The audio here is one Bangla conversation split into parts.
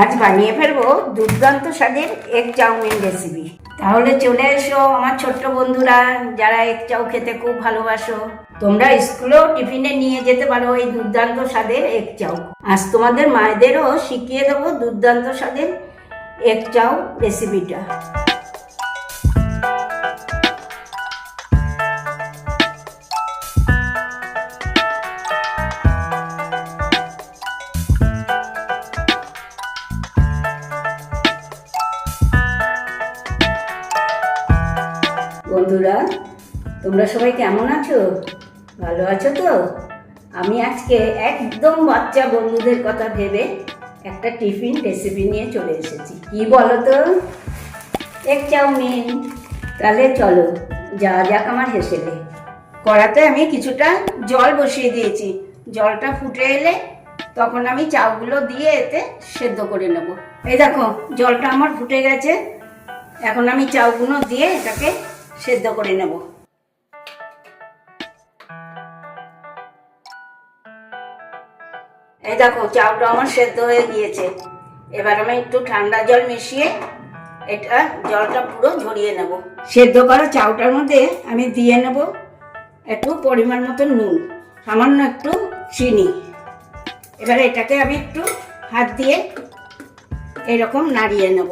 আজ বানিয়ে ফেলব দুর্দান্ত স্বাদের এক চাউমিন রেসিপি তাহলে চলে এসো আমার ছোট্ট বন্ধুরা, যারা এক চাউ খেতে খুব ভালোবাসো। তোমরা স্কুলেও টিফিনে নিয়ে যেতে পারো এই দুর্দান্ত স্বাদের এক চাউ আজ তোমাদের মায়েদেরও শিখিয়ে দেবো দুর্দান্ত স্বাদের এক চাউ রেসিপিটা বন্ধুরা, তোমরা সবাই কেমন আছো? ভালো আছো তো? আমি আজকে একদম বাচ্চা বন্ধুদের কথা ভেবে একটা টিফিন রেসিপি নিয়ে চলে এসেছি। কি বলো তো এক চাউমিন। তাহলে চলো যা যাক আমার হেসেলে। কড়াতে আমি কিছুটা জল বসিয়ে দিয়েছি। জলটা ফুটে এলে তখন আমি চাউগুলো দিয়ে এতে সেদ্ধ করে নেব। এই দেখো, জলটা আমার ফুটে গেছে। এখন আমি চাউগুলো দিয়ে এটাকে সেদ্ধ করে নেব। এই দেখো, চাউটা আমার সেদ্ধ হয়ে গিয়েছে। এবার আমি একটু ঠান্ডা জল মিশিয়ে এটা জলটা পুরো ঝরিয়ে নেব। সেদ্ধ করা চাউটার মধ্যে আমি দিয়ে নেব একটু পরিমাণ মতো নুন, সামান্য একটু চিনি। এবার এটাকে আমি একটু হাত দিয়ে এরকম নাড়িয়ে নেব।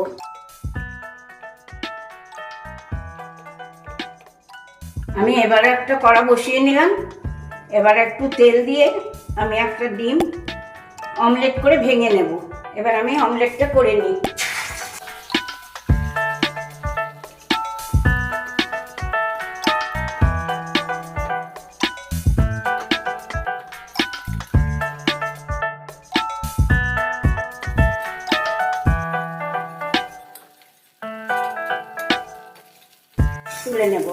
আমি এবারে একটা কড়া বসিয়ে নিলাম। এবার একটু তেল দিয়ে আমি একটা ডিম অমলেট করে ভেঙে নেব। এবার আমি অমলেটটা করে নিই। তুলে নেব।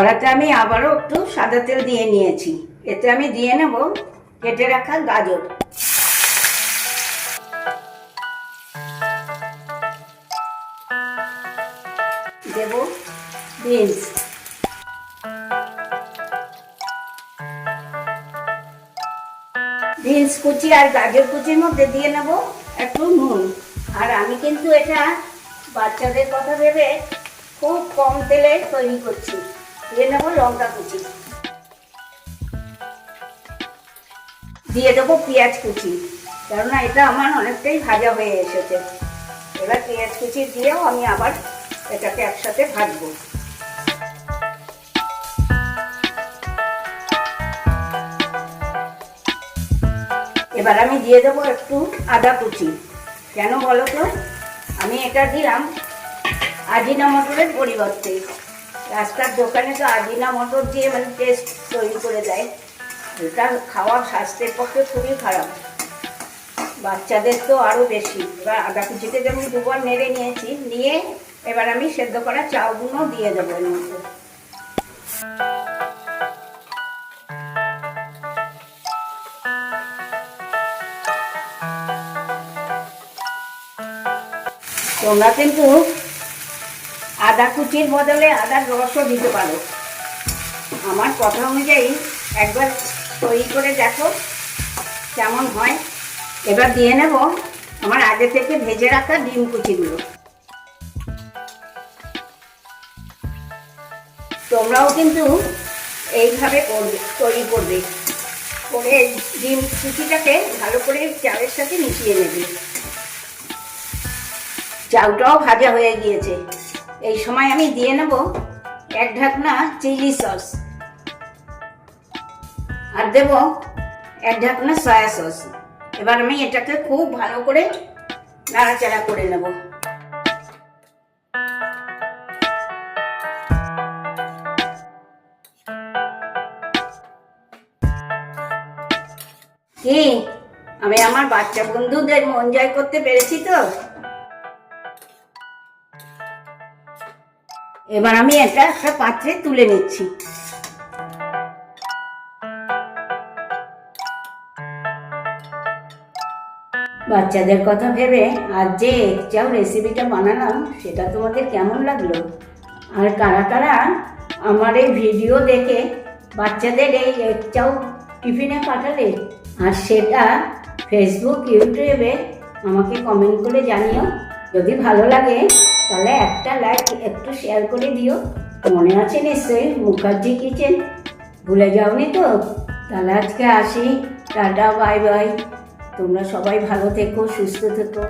কড়াতে আমি আবারও একটু সাদা তেল দিয়ে নিয়েছি। এতে আমি দিয়ে নেব কেটে রাখা গাজর। দেব বিনস। বিনস কুচি আর গাজর কুচির মধ্যে দিয়ে নেব একটু নুন। আর আমি কিন্তু এটা বাচ্চাদের কথা ভেবে খুব কম তেলে তৈরি করছি। দিয়ে নেব, লঙ্কা কুচি। দিয়ে দেবো পেঁয়াজ কুচি। কেননা এটা আমার অনেকটাই ভাজা হয়ে এসেছে। এবার পেঁয়াজ কুচি দিয়েও আমি আবার এটাকে একসাথে ভাজবো। এবার আমি দিয়ে দেবো একটু আদা কুচি। কেন বলো তো? আমি এটা দিলাম আজিনা মটরের পরিবর্তে। রাস্তার দোকানে তো আজিনা মটর দিয়ে মানে টেস্ট তৈরি করে দেয়। এটা খাওয়া স্বাস্থ্যের পক্ষে খুবই খারাপ। বাচ্চাদের তো আরও বেশি। এবার আদা কুচিতে যেমন দুবার নেড়ে নিয়েছি, নিয়ে এবার আমি সেদ্ধ করা চাউগুলো দিয়ে দেবো এর মধ্যে। তোমরা কিন্তু আদা কুচির বদলে আদার রসও দিতে পারো। আমার কথা অনুযায়ী একবার তৈরি করে দেখো কেমন হয়। এবার দিয়ে নেব আমার আগে থেকে ভেজে রাখা ডিম কুচিগুলো। তোমরাও কিন্তু এইভাবে করবে, তৈরি করবে। করে ডিম কুচিটাকে ভালো করে চালের সাথে মিশিয়ে নেবে। চাউটাও ভাজা হয়ে গিয়েছে। এই সময় আমি দিয়ে নেব এক ঢাকনা চিলি সস। আর দেব এক ঢাকনা সয়া সস। এবার আমি এটাকে খুব ভালো করে নাড়াচাড়া করে নেব। কি? আমি আমার বাচ্চা বন্ধুদের মন জয় করতে পেরেছি তো? এবার আমি এটা একটা পাত্রে তুলে নিচ্ছি। বাচ্চাদের কথা ভেবে আজ যে চাও রেসিপিটা বানালাম, সেটা তোমাদের কেমন লাগল? আর কারা কারা আমার এই ভিডিও দেখে বাচ্চাদের এই এগ চাও টিফিনে পাঠালে? আর সেটা ফেসবুক ইউটিউবে আমাকে কমেন্ট করে জানিও। যদি ভালো লাগে, তাহলে একটা লাইক একটু শেয়ার করে দিও। মনে আছে নিশ্চয়ই মুখার্জি কিচেন? ভুলে যাওনি তো? তাহলে আজকে আসি। Tata, bye bye. তোমরা সবাই ভালো থেকো, সুস্থ থেকো।